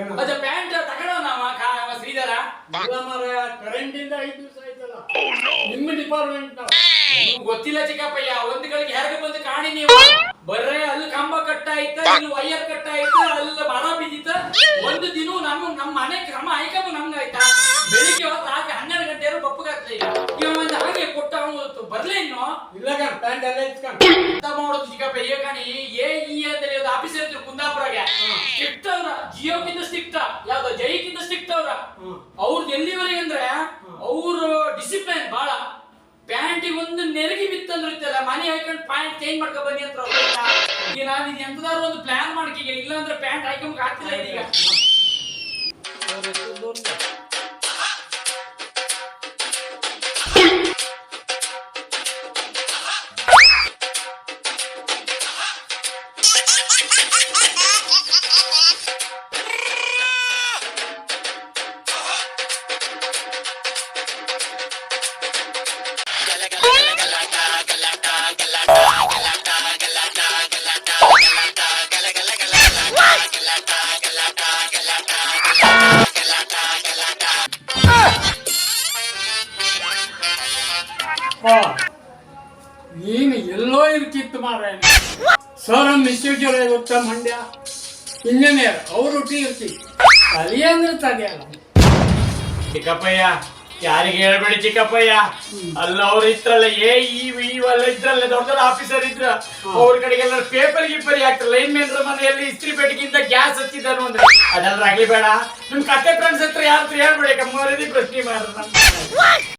ಏನು? ಅದ ಪ್ಯಾಂಟ್ ತಗೊಳ್ಳೋಣ ನಾವ ಶ್ರೀಧರ. ಕರೆಂಟ್ ಇಂದ ಐದು ದಿವಸ ಆಯ್ತಲ್ಲ? ನಿಮ್ಮ ಡಿಪಾರ್ಟ್ಮೆಂಟ್ ನಿಮ್ಗ್ ಗೊತ್ತಿಲ್ಲ ಚಿಕ್ಕಪ್ಪಯ್ಯ ಒಂದ್ ಗಳಿಗೆ ಹೆರಗ ಬಂದು ಕಾಣಿ ನೀವು. ಬರ್ರೆ ಅಲ್ಲಿ ಕಂಬ ಕಟ್ಟಾಯ್ತ ಇಲ್ಲಿ ವೈಯರ್ ಕಟ್ಟಾಯ್ತ ಅಲ್ಲಿ ಮರ ಬಿದ್ದಿತ್ತ. ಒಂದು ದಿನ ನಮ್ಮ ನಮ್ಮ ಮನೆ ಕ್ರಮ ಆಯ್ಕಮ್ಮ ನಮ್ಗೆ ಆಯ್ತಾ ಬೆಳಿಗ್ಗೆ ಹೊತ್ತು ರಾತ್ರಿ ಹನ್ನೆರಡು ಗಂಟೆ ಬಪ್ಪಗಾಗ್ತಾ ಇಲ್ಲ. ಇವ ಒಂದು ಹಾಗೆ ಕೊಟ್ಟ ಅವನು ಬರ್ಲೇ ಇನ್ನು ಇಲ್ಲ ಕಣ್ ಪ್ಯಾಂಟ್ ಎಲ್ಲ ಇಟ್ಕೊಂಡು ಮಾಡೋದು ಚಿಕ್ಕಪ್ಪ ಏ ಕಣಿ? ಏ ಇ ಅಂತೇಳಿ ಜಿಯೋಕ್ಕಿಂತ ಸ್ಟ್ರಿಕ್ಟ್ ಯಾವ್ದು ಜೈಕಿಂತ ಸ್ಟ್ರಿಕ್ಟ್ ಅವ್ರ. ಅವ್ರ ಅವ್ರದ್ದು ಎಲ್ಲಿವರೆಗೆ ಅಂದ್ರೆ ಅವ್ರ ಡಿಸಿಪ್ಲಿನ್ ಬಹಳ ಪ್ಯಾಂಟಿಗೆ ಒಂದು ನೆರಗಿ ಬಿತ್ತಂದ್ರೆ ಇತ್ತಲ್ಲ ಮನೆ ಹಾಕೊಂಡು ಪ್ಯಾಂಟ್ ಚೇಂಜ್ ಮಾಡ್ಕೊ ಬನ್ನಿ ಅಂತ ಈಗ ನಾನು ಇದು ಎಂತದಾದ್ರು ಒಂದು ಪ್ಲಾನ್ ಮಾಡ್ಕೀಗ ಇಲ್ಲ ಅಂದ್ರೆ ಪ್ಯಾಂಟ್ ಹಾಕೊಂಡ್ ಆಗ್ತಿಲ್ಲ ಇದೀಗ. ನೀನು ಎಲ್ಲೋ ಇರ್ತಿತ್ತು ಮಾರ ಸರ್ ವಿಶ್ವೇಶ್ವರ ಗೊತ್ತ ಮಂಡ್ಯ? ಇಂಜಿನಿಯರ್ ಅವ್ರ ಹುಟ್ಟಿ ಇರ್ತಿ. ತಲೆ ಅಂದ್ರೆ ತಲೆಯಲ್ಲ ಚಿಕ್ಕಪ್ಪಯ್ಯ ಯಾರಿಗೆ ಹೇಳ್ಬೇಡಿ ಚಿಕ್ಕಪ್ಪಯ್ಯ? ಅಲ್ಲ ಅವ್ರು ಇದ್ರಲ್ಲ ಏ ಈ ಇವೆಲ್ಲ ಇದ್ರಲ್ಲ ದೊಡ್ಡ ದೊಡ್ಡ ಆಫೀಸರ್ ಇದ್ರ. ಅವ್ರ ಕಡೆಗೆಲ್ಲ ಪೇಪರ್ ಗೀಪರ್ ಹಾಕ್ತಾರೆ ಲೈನ್ ಮ್ಯಾನ್ ಮನೆಯಲ್ಲಿ ಇಸ್ತ್ರಿ ಪೆಟ್ಟಿಗಿಂತ ಗ್ಯಾಸ್ ಹಚ್ಚಿದ್ದಾನು ಅಂದ್ರೆ ಅದೆಲ್ಲ ಆಗ್ಲಿ ಬೇಡ. ನಿಮ್ ಕತೆ ಫ್ರೆಂಡ್ಸ್ ಹತ್ರ ಯಾರ ಹತ್ರ ಹೇಳ್ಬೇಡಿ ಮರದಿ ಪ್ರಶ್ನೆ ಮಾಡ್ರ